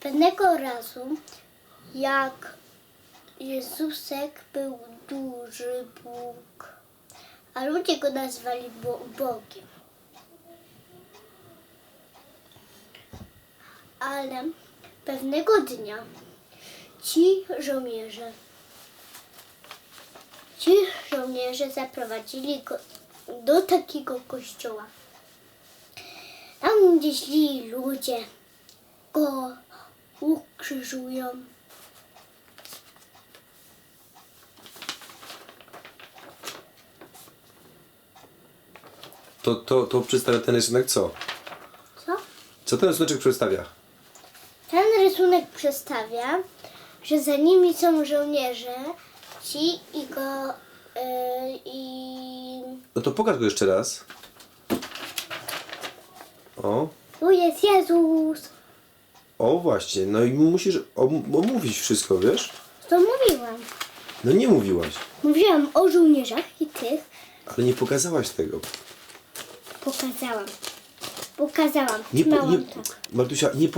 Pewnego razu, jak Jezusek był duży Bóg, a ludzie go nazwali Bo- Bogiem. Ale pewnego dnia ci żołnierze, ci żołnierze zaprowadzili go do takiego kościoła. Tam, gdzie źli ludzie ukrzyżują. To, to, to przedstawia ten rysunek co? Co? Co ten rysunek przedstawia? Ten rysunek przedstawia, że za nimi są żołnierze, ci i go yy, i No to pokaż go jeszcze raz. O, tu jest Jezus. O właśnie, no i musisz om- omówić wszystko, wiesz? To mówiłam. No nie mówiłaś, Mówiłam o żołnierzach i tych ale nie pokazałaś tego. pokazałam. Pokazałam. Nie, po, Trzymałam nie, tak. Martusia, nie